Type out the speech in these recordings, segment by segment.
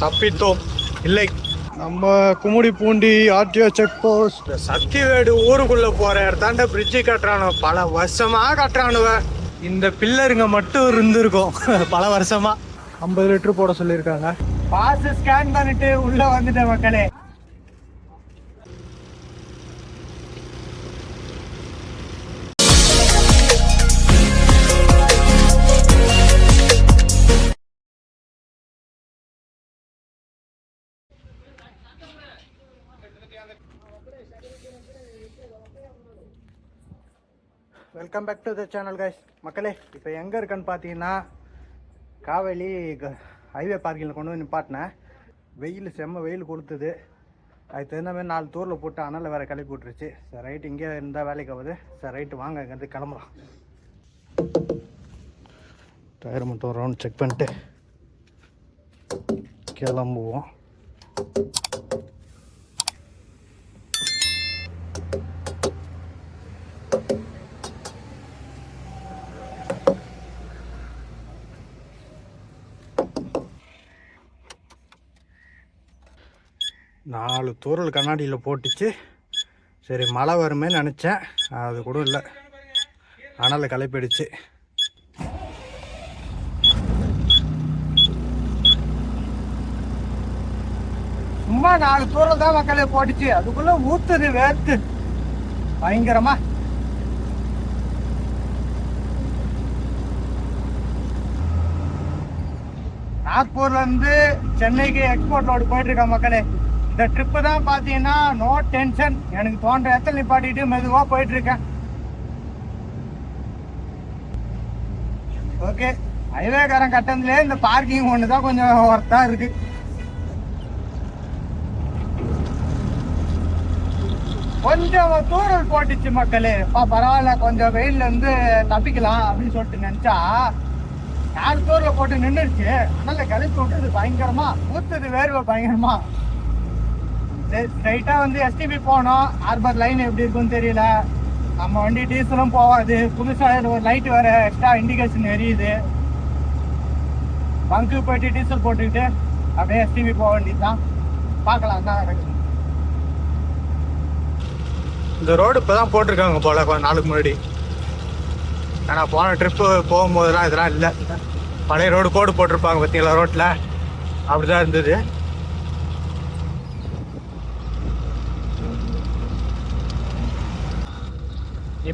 தப்பித்தோம் இல்லை. நம்ம Gummidipoondi RTO check post சக்திவேடு ஊருக்குள்ள போற இடத்தாண்ட பிரிட்ஜு கட்டுறானு? பல வருஷமா கட்டுறானுவ. இந்த பில்லருங்க மட்டும் இருந்திருக்கும். பல வருஷமா. ஐம்பது லிட்டர் போட சொல்லியிருக்காங்க. பாஸ் ஸ்கேன் பண்ணிட்டு உள்ள வந்துட்டேன் மக்களே. Welcome back to the channel guys மக்களே இப்போ எங்கே இருக்கேன்னு பார்த்தீங்கன்னா காவேலி ஹைவே பார்க்கிங்கில் கொண்டு வந்து நிப்பாட்டினேன். வெயில் செம்ம வெயில் கொடுத்தது. அதுக்கு தகுந்த மாதிரி நாலு தூரில் போட்டு அனல் வேறு கிளப்பி விட்டுருச்சு. சார் ரைட் இங்கே இருந்தால் வேலைக்கு ஆகுது. சார் ரைட்டு வாங்க இங்கேருந்து கிளம்பலாம். டயர் மட்டும் ரவுண்ட் செக் பண்ணிட்டு கிளம்புவோம். நாலு தூரல் கண்ணாடியில் போட்டுச்சு. சரி மழை வருமே நினச்சேன். அது கூட இல்லை. அனல் களைப்பிடுச்சு சும்மா நாலு தூரல் தான் மக்களே போட்டுச்சு. அதுக்குள்ள ஊத்துது வேர்த்து. பயங்கரமா. நாக்பூர்ல இருந்து சென்னைக்கு எக்ஸ்போர்ட் லோடு போயிட்டு இருக்கா மக்களே. இந்த ட்ரிப்பு தான் பார்த்தீங்கன்னா நோ டென்ஷன் எனக்கு தோன்ற இடத்துல நிப்பாட்டிட்டு மெதுவாக போயிட்டுருக்கேன். ஓகே ஹைவேக்காரன் கட்டணத்துலேயே இந்த பார்க்கிங் ஒன்று தான் கொஞ்சம் ஒர்த்தாக இருக்கு. கொஞ்சம் தூரல் போட்டுச்சு மக்களே. அப்பா பரவாயில்ல. கொஞ்சம் வெயில்ல இருந்து தப்பிக்கலாம் அப்படின்னு சொல்லிட்டு நினைச்சா நாலு தூரில் போட்டு நின்றுச்சு அதனால கழிச்சு விட்டுறது பயங்கரமா. ஊத்துது வேர்வை பயங்கரமா. ஸ்ட்ரைட்டாக வந்து எஸ்டிபி போனோம். ஹார்பர் லைன் எப்படி இருக்குன்னு தெரியல. நம்ம வண்டி டீசலும் போகாது. புதுசாக ஒரு லைட் வேறு எக்ஸ்ட்ரா இண்டிகேஷன் எரியுது. பங்கு போயிட்டு டீசல் போட்டுக்கிட்டு அப்படியே எஸ்டிபி போக வேண்டியது தான் பார்க்கலாம் தான் நடக்குது. இந்த ரோடு இப்போ தான் போட்டிருக்காங்க போல கொஞ்சம் நாளுக்கு முன்னாடி. ஆனால் போன ட்ரிப்பு போகும்போதெல்லாம் இதெல்லாம் இல்லை. பழைய ரோடு கோடு போட்டிருப்பாங்க பார்த்தீங்களா ரோட்டில் அப்படி தான் இருந்தது.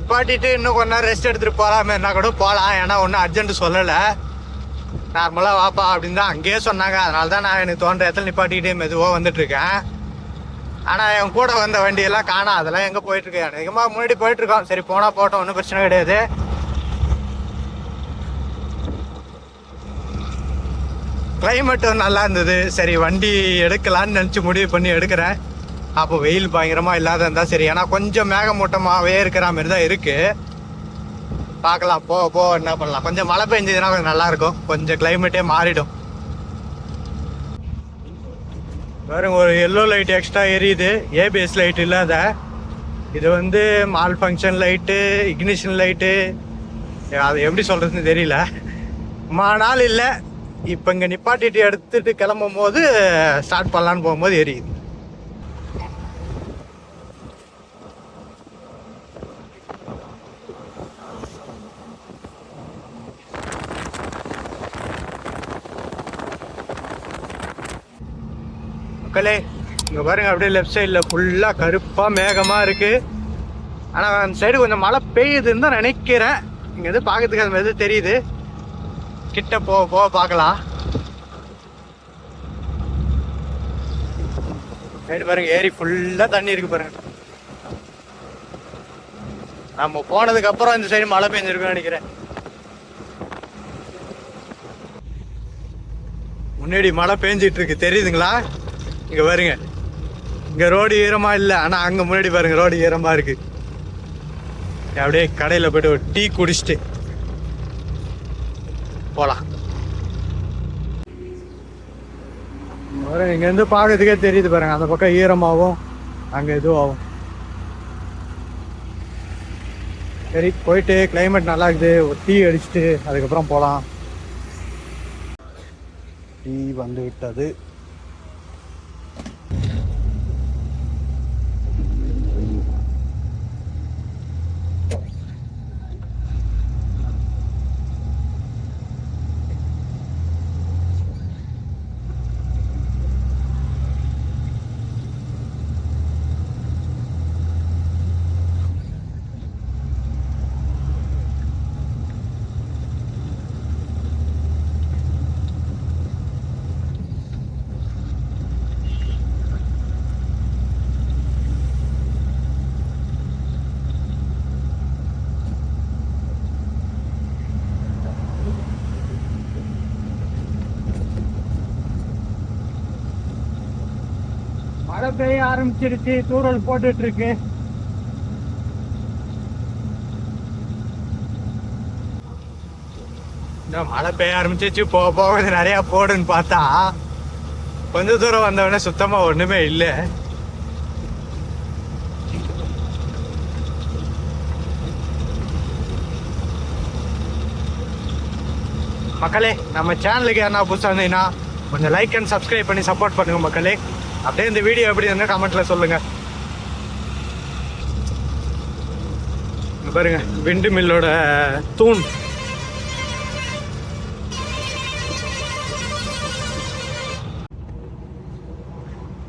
நிப்பாட்டிட்டு இன்னும் கொஞ்ச நேரம் ரெஸ்ட் எடுத்துட்டு போகலாமேனா கூட போகலாம் ஏன்னா ஒன்றும் அர்ஜென்ட் சொல்லலை. நார்மலாக வாப்பா அப்படின்னு தான் அங்கேயே சொன்னாங்க. அதனால தான் நான் எனக்கு தோன்ற இடத்துல நிப்பாட்டிக்கிட்டே மெதுவாக வந்துட்டுருக்கேன். ஆனால் என் கூட வந்த வண்டியெல்லாம் காணா. அதெல்லாம் எங்கே போயிட்டுருக்கு? அதிகமாக முன்னாடி போயிட்டுருக்கோம். சரி போனால் போட்டோம். ஒன்றும் பிரச்சனை கிடையாது. கிளைமேட்டும் நல்லா இருந்தது. சரி வண்டி எடுக்கலான்னு நினச்சி முடிவு பண்ணி எடுக்கிறேன். அப்போ வெயில் பயங்கரமாக இல்லாத இருந்தால் சரி. ஏன்னா கொஞ்சம் மேகமூட்டமாகவே இருக்கிற மாதிரி தான் இருக்குது பார்க்கலாம். போ போ என்ன பண்ணலாம். கொஞ்சம் மழை பெஞ்சதுன்னா கொஞ்சம் நல்லாயிருக்கும் கொஞ்சம் கிளைமேட்டே மாறிடும். பாருங்க ஒரு எல்லோ லைட் எக்ஸ்ட்ரா எரியுது. ஏபிஎஸ் லைட் இல்லாத. இது வந்து malfunction light ignition light அது எப்படி சொல்கிறதுன்னு தெரியல. மா நாள் இல்லை. இப்போ இங்கே நிப்பாட்டிட்டு எடுத்துகிட்டு கிளம்பும் போது ஸ்டார்ட் பண்ணலான்னு போகும்போது எரியுது. மக்களே இங்கே பாருங்க அப்படியே லெஃப்ட் சைடில் ஃபுல்லாக கருப்பாக மேகமாக இருக்குது ஆனால் அந்த சைடு கொஞ்சம் மழை பெய்யுதுன்னு தான் நினைக்கிறேன். இங்கே எது பார்க்கறதுக்கு அந்த மாதிரி தெரியுது. கிட்ட போக போக பார்க்கலாம். சைடு பாருங்க ஏரி ஃபுல்லாக தண்ணி இருக்கு பாருங்க. நம்ம போனதுக்கு அப்புறம் இந்த சைடு மழை பெஞ்சிருக்குன்னு நினைக்கிறேன். முன்னாடி மழை பெஞ்சிட்டு இருக்கு. தெரியுதுங்களா? இங்க பாருங்க. இங்க ரோடு ஈரமா இல்ல ஆனா அங்க முன்னாடி பாருங்க ரோடு ஈரமா இருக்கு. அப்படியே கடையில போயிட்டு ஒரு டீ குடிச்சிட்டு போலாம். பாருங்க இங்க இருந்து பார்க்கறதுக்கே தெரியுது பாருங்க அந்த பக்கம் ஈரமாகவும் அங்க இதுவாகும் சரி போயிட்டு கிளைமேட் நல்லா இருக்குது ஒரு டீ அடிச்சுட்டு அதுக்கப்புறம் போகலாம் டீ வந்து விட்டது. மழை பெய்ய ஆரம்பிச்சிருச்சு தூரல் போட்டுட்டு இருக்கு மழை பெய்ய ஆரம்பிச்சிச்சு போக போக கொஞ்சம் நிறைய போடுன்னு பார்த்தா கொஞ்ச தூரம் வந்தவொடனே சுத்தமா ஒண்ணுமே இல்லை. மக்களே நம்ம சேனலுக்கு யாரா புதுசாக இருந்தீங்கன்னா கொஞ்சம் லைக் அண்ட் சப்ஸ்கிரைப் பண்ணி சப்போர்ட் பண்ணுங்க மக்களே. அப்படியே இந்த வீடியோ எப்படி இருந்தால் கமெண்ட்ல சொல்லுங்க. பாருங்க விண்டு மில்லோட தூண்.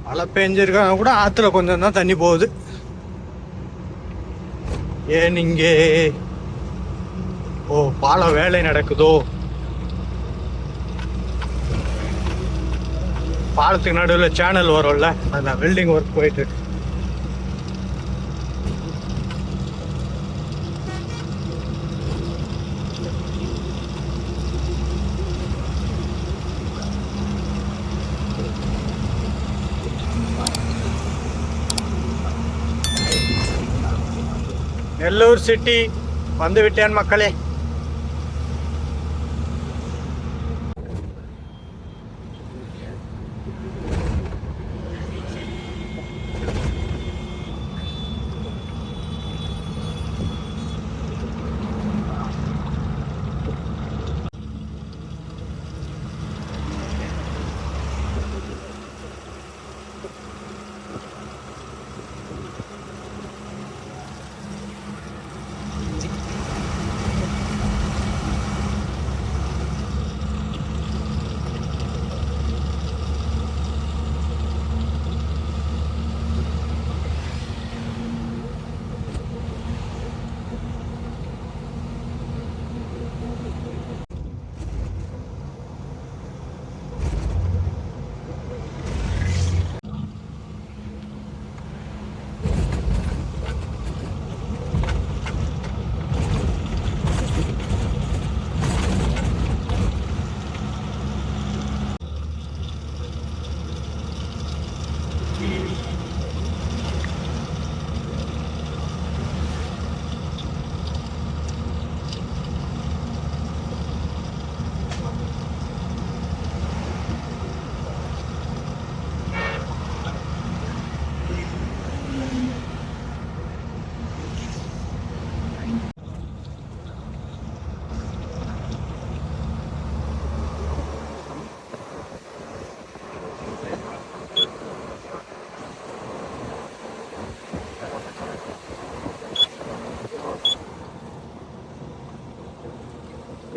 மழை பெஞ்சிருக்காங்க கூட ஆற்றுல கொஞ்சம் தான் தண்ணி போகுது. ஏன் இங்கே? ஓ பாலம் வேலை நடக்குதோ? பாலத்துக்கு நடுவில் சேனல் வரும்ல அதில் வெல்டிங் ஒர்க் போயிட்டு இருக்கு. நெல்லூர் சிட்டி வந்துவிட்டேன் மக்களே.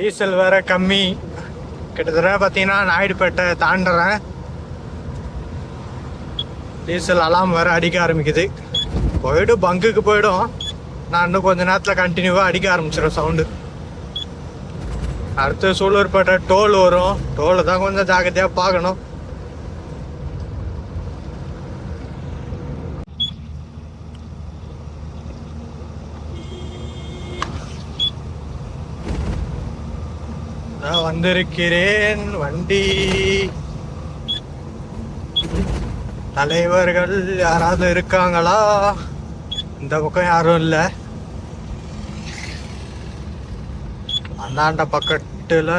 டீசல் வேற கம்மி. கிட்டத்தட்ட பார்த்தீங்கன்னா நாயுடுபேட்டை தாண்டுறேன். டீசல் அலாம் வேற அடிக்க ஆரம்பிக்குது. போயிடும் பங்குக்கு போயிடும். நான் இன்னும் கொஞ்ச நேரத்தில் கண்டினியூவாக அடிக்க ஆரம்பிச்சிடும் சவுண்டு அடுத்து சூலூர்பேட்டை டோல் வரும். டோலை தான் கொஞ்சம் ஜாக்கிரதையாக பார்க்கணும் நான் வந்திருக்கிறேன் வண்டி. தலைவர்கள் யாராவது இருக்காங்களா? இந்த பக்கம் யாரும் இல்லை. அந்தாண்ட பக்கத்தில்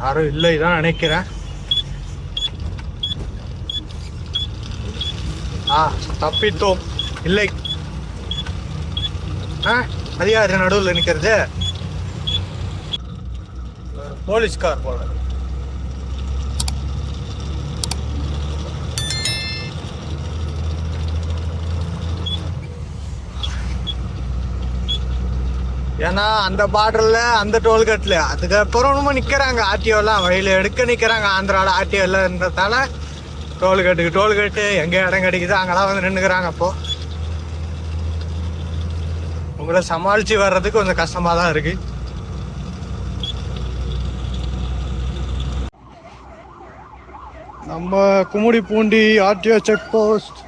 யாரும் இல்லை தான் நினைக்கிறேன். ஆ தப்பித்தோம். இல்லை. ஆ? அதிகாரி நடுவில் நிற்கிறது போலீஸ்கார் போல. ஏன்னா அந்த பார்டர்ல அந்த டோல்கேட்ல அதுக்கப்புறமும் நிக்கிறாங்க. ஆர்டிஓலாம் வழியில எடுக்க நிக்கிறாங்க. ஆந்திராவில் ஆர்டிஓ இல்லைன்றதால டோல்கேட்டுக்கு டோல்கேட்டு எங்க இடம் கிடைக்குதோ அங்கெல்லாம் வந்து நின்றுக்கிறாங்க அப்போ உங்களை சமாளிச்சு வர்றதுக்கு கொஞ்சம் கஷ்டமா தான் இருக்கு. நம்ம Gummidipoondi RTO check post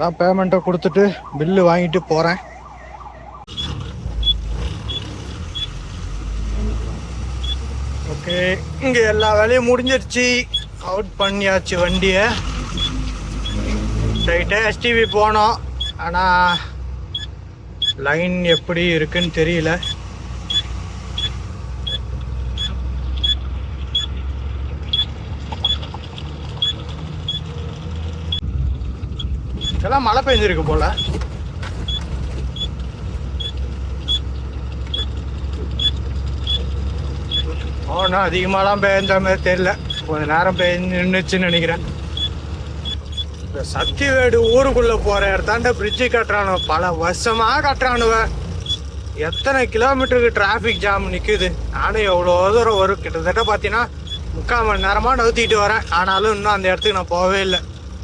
தான் பேமெண்ட்டை கொடுத்துட்டு பில்லு வாங்கிட்டு போகிறேன் ஓகே இங்கே எல்லா வேலையும் முடிஞ்சிருச்சு. அவுட் பண்ணியாச்சு வண்டியை. ஸ்ட்ரைட்டாக எஸ்டிவி போனோம். ஆனால் லைன் எப்படி இருக்குன்னு தெரியல. இதெல்லாம் மழை பெஞ்சிருக்கு போல. ஒன்றும் அதிகமாலாம் பெய்ஞ்ச மாதிரி தெரியல. கொஞ்ச நேரம் பெய்ஞ்சு நின்றுச்சுன்னு நினைக்கிறேன். இந்த சத்திவேடு ஊருக்குள்ள போற இடத்தாண்ட பிரிட்ஜு கட்டுறானு? பல வருஷமா கட்டுறானுவ. எத்தனை கிலோமீட்டருக்கு டிராஃபிக் ஜாம் நிற்குது நானும் எவ்வளோ தூரம் வரும்? கிட்டத்தட்ட பார்த்தீங்கன்னா முக்கால் மணி நேரமாக நவுத்திட்டு வரேன். ஆனாலும் இன்னும் அந்த இடத்துக்கு நான் போகவே இல்லை.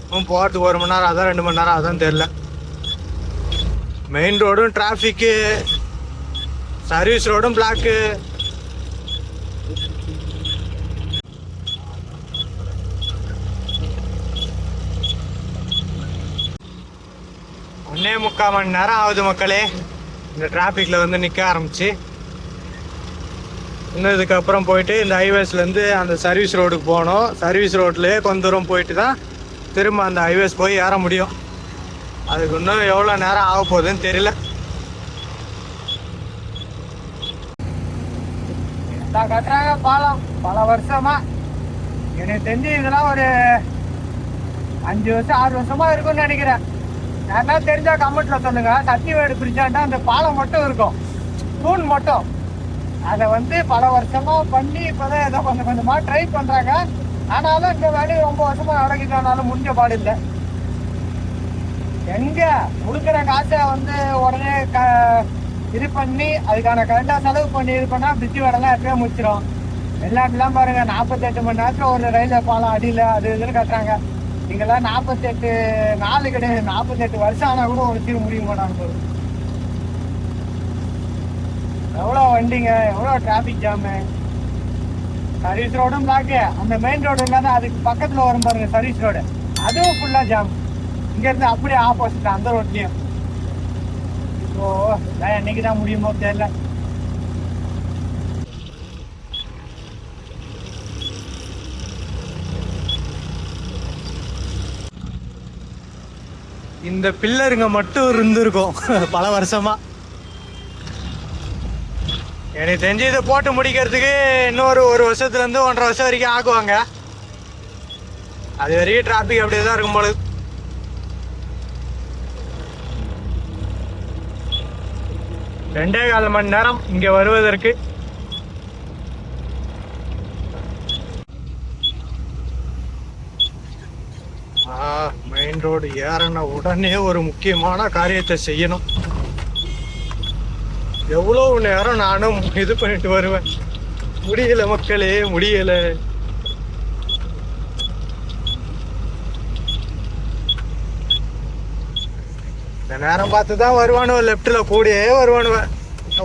இன்னும் போகிறதுக்கு ஒரு மணி நேரம் அதான் ரெண்டு மணி நேரம் அதான் தெரில மெயின் ரோடும் டிராஃபிக்கு சர்வீஸ் ரோடும் பிளாக்கு முக்கால் மணி நேரம் ஆகுது மக்களே. இந்த டிராஃபிக்கில் வந்து நிற்க ஆரம்பிச்சு. இன்னும் இதுக்கப்புறம் போயிட்டு இந்த ஹைவேஸ்லேருந்து அந்த சர்வீஸ் ரோடுக்கு போகணும். சர்வீஸ் ரோட்லேயே கொஞ்ச தூரம் போயிட்டு தான் திரும்ப அந்த ஹைவேஸ் போய் ஏற முடியும். அதுக்கு இன்னும் எவ்வளோ நேரம் ஆக போகுதுன்னு தெரியல. கட்டுறாங்க பாலம். பல வருஷமா. எனக்கு தெரிஞ்சு இதெல்லாம் ஒரு அஞ்சு வருஷம் ஆறு வருஷமா இருக்கும்னு நினைக்கிறேன். யாருன்னா தெரிஞ்சா கமெண்ட்ல சொல்லுங்க. சத்தியவேடு பிரிச்சாண்டா அந்த பாலம் மட்டும் இருக்கும். தூண் மட்டும். அதை வந்து பல வருஷமா பண்ணி இப்பதான் ஏதோ கொஞ்சம் கொஞ்சமா ட்ரை பண்றாங்க. ஆனாலும் இந்த வேலையை ரொம்ப வருஷமா நடக்கிட்டாலும் முடிஞ்ச பாடு இல்லை. எங்க கொடுக்குற காசை வந்து உடனே க இது பண்ணி அதுக்கான கரெக்டா செலவு பண்ணி இது பண்ணா பிரிட்ஜ் வேலைலாம் எப்பயோ முடிச்சிடும் வெளிநாட்டுலாம் பாருங்க நாற்பத்தெட்டு மணி நேரத்துல ஒரு ரயில்வே பாலம் அடியில அது இதுன்னு கட்டுறாங்க. இங்கெல்லாம் நாற்பத்தெட்டு நாலு கிடையாது. நாற்பத்தெட்டு வருஷம் ஆனா கூட ஒரு தீர்வு முடிய மாட்டாங்க போது எவ்வளோ வண்டிங்க? எவ்வளோ டிராஃபிக் ஜாமு சர்வீஸ் ரோடும் பிளாக்கு அந்த மெயின் ரோடு இல்லாத அதுக்கு பக்கத்தில் வரும் பாருங்க சர்வீஸ் ரோடு அதுவும் ஃபுல்லாக ஜாம் இங்கேருந்து அப்படியே ஆப்போசிட் அந்த ரோட்லேயும் ஓ இன்னைக்கு தான் முடியுமோ தெரியல. இந்த பில்லருங்க மட்டும் இருந்திருக்கும். பல வருஷமா. எனக்கு தெரிஞ்சு இதை போட்டு முடிக்கிறதுக்கு இன்னொரு ஒரு வருஷத்துலேருந்து ஒன்றரை வருஷம் வரைக்கும் ஆக்குவாங்க அது வரைக்கும் டிராஃபிக் அப்படியே தான் இருக்கும் போல. ரெண்டே கால் மணி நேரம் இங்கே வருவதற்கு மெயின் ரோடு ஏறின உடனே ஒரு முக்கியமான காரியத்தை செய்யணும். எவ்வளவு நேரம் நானும் இது பண்ணிட்டு வருவேன்? முடியல மக்களே முடியல. இந்த நேரம் பார்த்து தான் வருவானுவ லெஃப்டில் கூடயே வருவானுவ.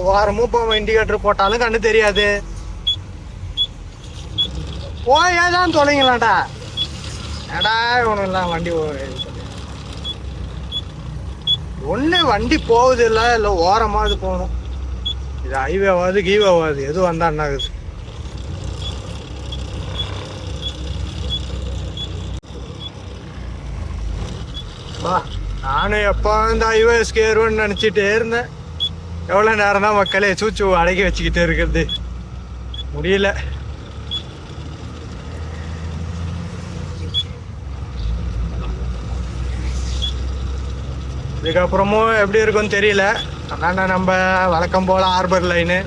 வாரமும் போவேன் இண்டிகேட்டர் போட்டாலும் கண்ணு தெரியாது. போய் ஏதான் எடா ஏடா இல்லை வண்டி ஒன்று வண்டி போகுது இல்லை இல்லை ஓரமாவது போகணும். இது ஹைவேவாது கீவேவாது எது வந்தால் என்ன ஆகுது? வா நானும் எப்போ இந்த ஹைவேஸ்க்கு ஏறுவேன்னு நினச்சிட்டே இருந்தேன். எவ்வளோ நேரம் தான் மக்களே சூச்சு அடக்கி வச்சுக்கிட்டு இருக்கிறது. முடியல. இதுக்கப்புறமும் எப்படி இருக்கும்னு தெரியல. ஆனால் நம்ம வழக்கம் போல் ஹார்பர் லைனு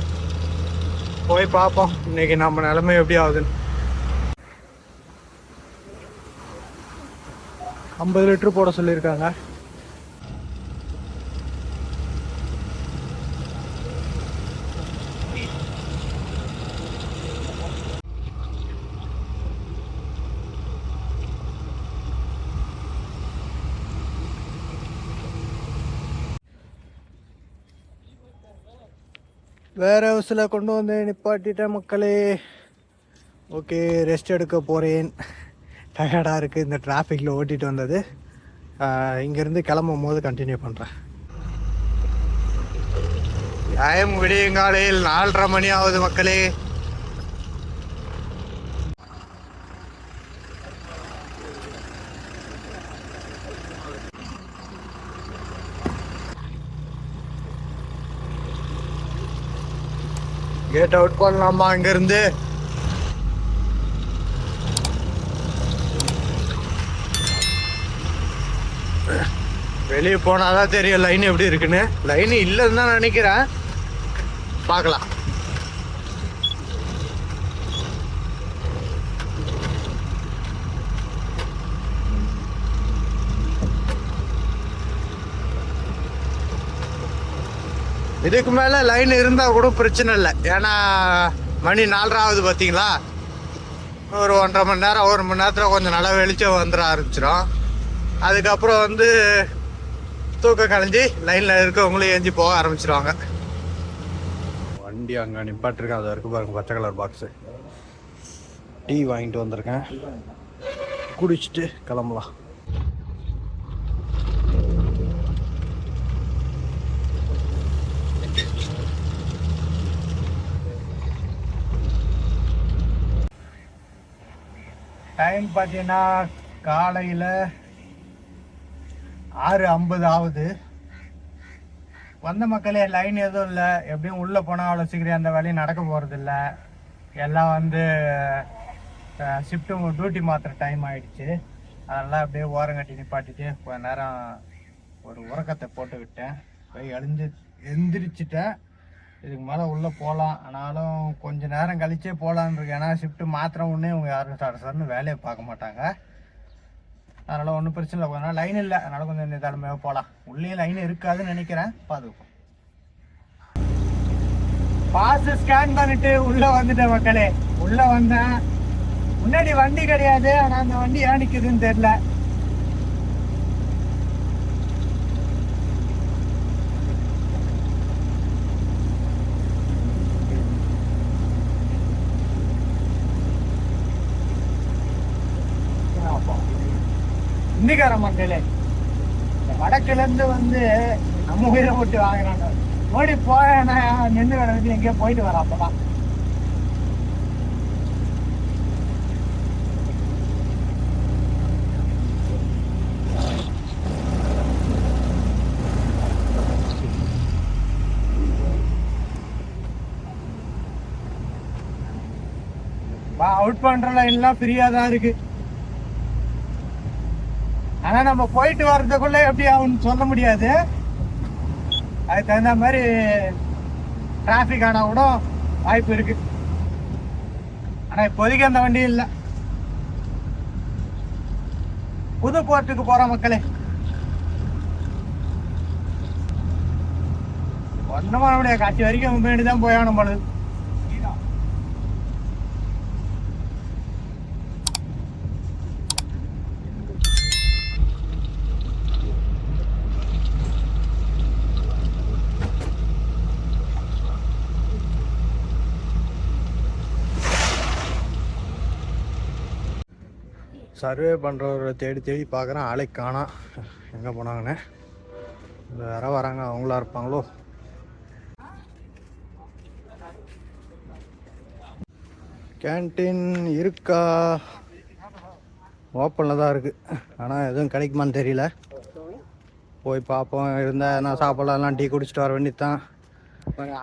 போய் பார்ப்போம். இன்னைக்கு நம்ம நிலைமை எப்படி ஆகுதுன்னு. ஐம்பது லிட்ரு போட சொல்லியிருக்காங்க. வேறு ஹவுஸில் கொண்டு வந்து நிப்பாட்டிட்டேன் மக்களே ஓகே ரெஸ்ட் எடுக்க போகிறேன் டயர்டாக இருக்குது இந்த டிராஃபிக்கில் ஓட்டிகிட்டு வந்தது. இங்கேருந்து கிளம்பும் போது கண்டினியூ பண்ணுறேன் டைம் விடியங்காலையில் நாலரை மணி ஆகுது மக்களே. கேட் அவுட் பண்ணலாமா அங்கேருந்து. வெளியே போனாதான் தெரியும் லைன் எப்படி இருக்குன்னு. லைன் இல்லைன்னு தான் நினைக்கிறேன். பார்க்கலாம். இதுக்கு மேலே லைன் இருந்தால் கூட பிரச்சனை இல்லை. ஏன்னா மணி நாலராவது பார்த்தீங்களா ஒரு ஒன்றரை மணி நேரம் ஒரு மணி நேரத்தில் கொஞ்சம் நல்லா வெளிச்சம் வந்துட ஆரம்பிச்சிடும் அதுக்கப்புறம் வந்து தூக்கம் கலைஞ்சி லைனில் இருக்கவங்களும் ஏஞ்சி போக ஆரம்பிச்சிருவாங்க. வண்டி அங்கே நிப்பாட்டிருக்கேன். அது வரைக்கும் பாருங்கள் பச்சை கலர் பாக்ஸு டீ வாங்கிட்டு வந்திருக்கேன். குடிச்சிட்டு கிளம்பலாம். டைம் பார்த்தீங்கன்னா காலையில் ஆறு ஐம்பது ஆகுது. வந்த மக்களே லைன் எதுவும் இல்லை. எப்படியும் உள்ளே போனால் அவ்வளோ சீக்கிரம் அந்த வேலையும் நடக்க போகிறதில்ல எல்லாம் வந்து ஷிஃப்ட்டு டியூட்டி மாத்திர டைம் ஆயிடுச்சு. அதெல்லாம் அப்படியே ஓரங்கட்டி நிப்பாட்டிட்டு கொஞ்ச நேரம் ஒரு உறக்கத்தை போட்டு விட்டேன் போய் எழுந்து எந்திரிச்சிட்டேன். இதுக்கு மேலே உள்ளே போகலாம் ஆனாலும் கொஞ்சம் நேரம் கழிச்சே போகலான்னு இருக்கு. ஏன்னா ஷிஃப்ட்டு மாத்திரம் ஒன்றே இவங்க யாரும் சார் சார்னு வேலையை பார்க்க மாட்டாங்க. அதனால் ஒன்றும் பிரச்சனை இல்லை. கொஞ்ச லைன் இல்லை. அதனால் கொஞ்சம் நிதானமாக போகலாம் உள்ளேயும் லைன் இருக்காதுன்னு நினைக்கிறேன். பார்த்துப்போம் பாஸ் ஸ்கேன் பண்ணிட்டு உள்ளே வந்துட்டேன் மக்களே. உள்ளே வந்தேன் முன்னாடி வண்டி கிடையாது. ஆனால் அந்த வண்டி ஏன் நிற்குதுன்னு தெரில இந்திக்கார மக்களே இந்த இருந்து வந்து நம்ம உயிரை போட்டு வாங்குறாங்க. ஓடி போயேன்னா நின்று கிடக்கு எங்கேயோ போயிட்டு வர அப்பதான். அவுட் பண்ற லைன்லாம் ஃப்ரீயாக தான் இருக்கு. ஆனா நம்ம போயிட்டு வர்றதுக்குள்ளே எப்படி ஆகும்னு சொல்ல முடியாது. அதுக்கு தகுந்த மாதிரி டிராஃபிக் ஆனால் கூட வாய்ப்பு இருக்கு. ஆனால் இப்போதைக்கு அந்த வண்டி இல்லை. புது போர்ட்டுக்கு போகிற மக்களே. ஒன்றும் பண்ண முடியாது. காட்சி வரைக்கும் முன்னாடி தான் போயாகணும் பொழுது சர்வே பண்ணுறவரை தேடி தேடி பார்க்குறேன். ஆளை காணோம் எங்கே போனாங்கன்னு. வேற வராங்க. அவங்களா இருப்பாங்களோ? கேன்டீன் இருக்கா? ஓப்பனில் தான் இருக்குது ஆனால் எதுவும் கிடைக்குமான்னு தெரியல. போய் பார்ப்போம். இருந்தால் நான் சாப்பிடலாம்? டீ குடிச்சிட்டு வர வேண்டியது தான்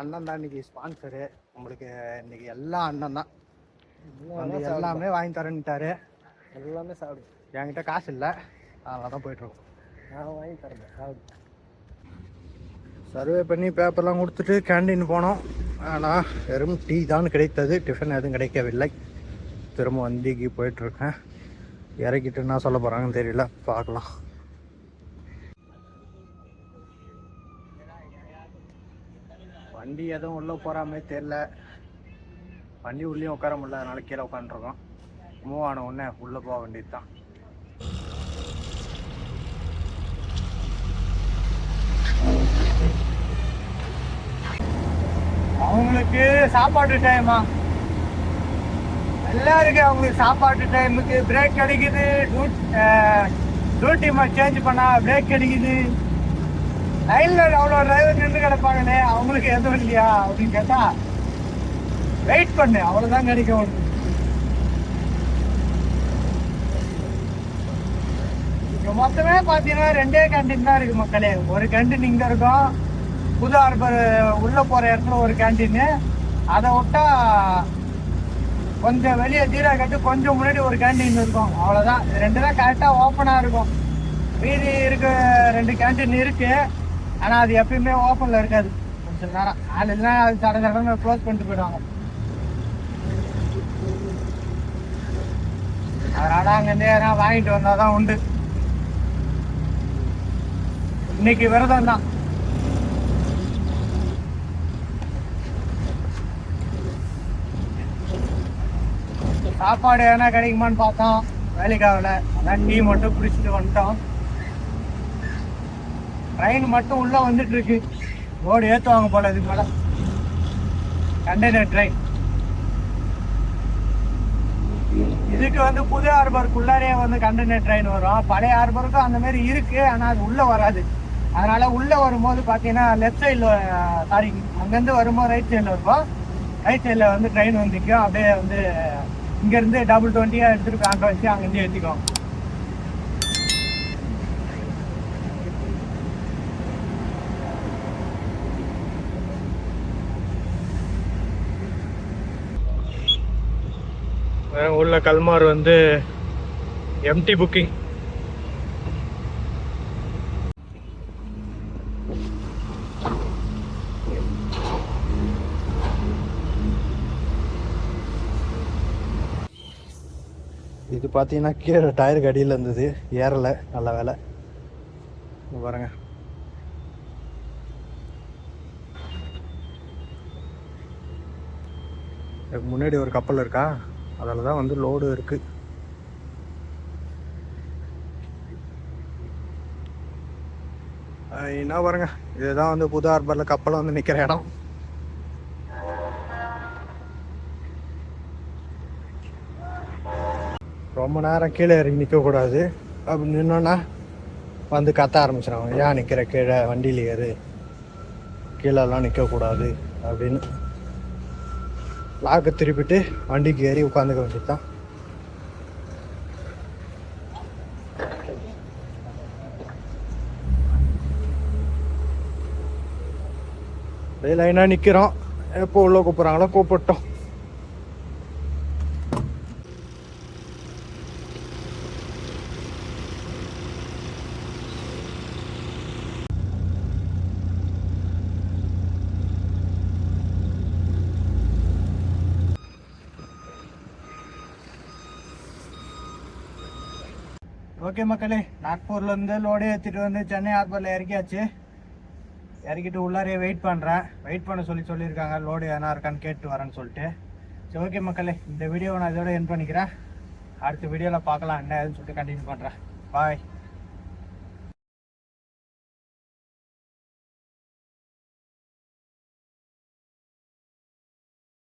அண்ணன் தான் இன்னைக்கு ஸ்பான்சரு உங்களுக்கு இன்னைக்கு எல்லா அண்ணன் தான். வந்து எல்லாமே வாங்கி தரேன்ட்டாரு. எல்லாமே சாப்பிடு. என்கிட்ட காசு இல்லை. அதனால தான் போயிட்டுருக்கோம் நான் வாங்கி தரேன். சாப்பிடு. சர்வே பண்ணி பேப்பர்லாம் கொடுத்துட்டு கேண்டீன் போனோம். ஆனால் வெறும் டீ தான் கிடைத்தது. டிஃபன் எதுவும் கிடைக்கவில்லை. திரும்ப வண்டிக்கு போயிட்டுருக்கேன் இறக்கிட்டு என்ன சொல்ல போகிறாங்கன்னு தெரியல. பார்க்கலாம். வண்டி எதுவும் உள்ளே போகிற மாதிரி தெரில வண்டி உள்ளேயும் உட்கார முடியல. அதனால கீழே உட்காந்துருக்கோம் மூவ் ஆன உடனே உள்ளே போக வேண்டியது தான் அவங்களுக்கு சாப்பாட்டு டைமா எல்லாருக்கும் அவங்களுக்கு சாப்பாட்டு டைமுக்கு பிரேக் கிடைக்குது. டியூட்டி சேஞ்ச் பண்ணா பிரேக் கிடைக்குது. லைன்ல அவ்வளோ டிரைவர் நின்று கிடப்பாங்களே அவங்களுக்கு எதுவும் இல்லையா அப்படின்னு கேட்டா வெயிட் பண்ணு அவ்வளோதான் கிடைக்கும் உனக்கு. மொத்தமே பார்த்தீங்கன்னா ரெண்டே கேண்டீன் தான் இருக்கு மக்களே. ஒரு கேண்டீன் இங்கே இருக்கும். புது ஹார்பர் உள்ள போகிற இடத்துல ஒரு கேண்டீன் அதை விட்டா கொஞ்சம் வெளியே தீரா கட்டு கொஞ்சம் முன்னாடி ஒரு கேண்டீன் இருக்கும். அவ்வளோதான் ரெண்டு தான் கரெக்டாக ஓப்பனாக இருக்கும். மீதி இருக்க ரெண்டு கேண்டீன் இருக்கு. ஆனால் அது எப்பயுமே ஓப்பனில் இருக்காது. கொஞ்சம் நேரம். ஆள் இல்லைன்னா அது சட சடன்னு க்ளோஸ் பண்ணிட்டு போயிடுவாங்க. அதனால அங்கேருந்து நேராக வாங்கிட்டு வந்தால் தான் உண்டு. இன்னைக்கு விரதம் தான் சாப்பாடு எதனா கிடைக்குமான்னு பார்த்தோம் வேலைக்காகல அதான் டீ மட்டும் குடிச்சிட்டு வந்துட்டோம். ட்ரெயின் மட்டும் உள்ளே வந்துட்டு இருக்கு ரோடு ஏற்றுவாங்க போல இதுக்கு மேலே. கண்டெய்னர் ட்ரெயின் இதுக்கு வந்து புது ஹார்பருக்குள்ளாரே வந்து கண்டெய்னர் ட்ரெயின் வரும். பழைய ஹார்பருக்கும் அந்த மாதிரி இருக்கு ஆனால் அது உள்ளே வராது. அதனால உள்ள வரும்போது பார்த்தீங்கன்னா லெஃப்ட் சைடில் சாரி அங்கேருந்து வரும்போது ரைட் சைடில் இருக்கும் ரைட் சைடில் வந்து ட்ரெயின் வந்துக்கும் அப்படியே வந்து இங்கேருந்து டபுள் டுவெண்ட்டியாக எடுத்துகிட்டு காண்ட வச்சு அங்கேருந்து ஏற்றிக்கும் உள்ள கல்மார் வந்து எம்டி புக்கிங் இது பார்த்தீங்கன்னா கீழே டயருக்கு அடியில் இருந்தது. ஏறலை. நல்ல வேலை. பாருங்கள் பாருங்க. முன்னாடி ஒரு கப்பல் இருக்கா? அதில் தான் வந்து லோடு இருக்குது என்ன பாருங்க. இதுதான் வந்து புது ஹார்பரில் கப்பலை வந்து நிற்கிற இடம். ரொம்ப நேரம் கீழே இறங்கி நிற்கக்கூடாது அப்படி நின்னோன்னா வந்து கத்த ஆரம்பிச்சிடுவாங்க ஏன் நிற்கிற கீழே வண்டியில் ஏறு. கீழெல்லாம் நிற்கக்கூடாது அப்படின்னு. லாக்கை திருப்பிட்டு வண்டிக்கு ஏறி உட்காந்துக்க வேண்டியது தான் லைனாக நிற்கிறோம் எப்போ உள்ளே கூப்பிட்றாங்களோ கூப்பிட்டோம். ஓகே மக்களே நாக்பூர்லேருந்து லோடு ஏற்றிட்டு வந்து சென்னை ஹார்பரில் இறக்கியாச்சு. இறக்கிட்டு உள்ளாரே வெயிட் பண்ணுறேன் வெயிட் பண்ண சொல்லி சொல்லியிருக்காங்க லோடு எதனா இருக்கான்னு கேட்டு வரேன்னு சொல்லிட்டு. சரி ஓகே மக்களே இந்த வீடியோவை நான் இதோட என் பண்ணிக்கிறேன். அடுத்த வீடியோவில் பார்க்கலாம் என்ன ஏதுன்னு சொல்லிட்டு கண்டினியூ பண்ணுறேன் பாய்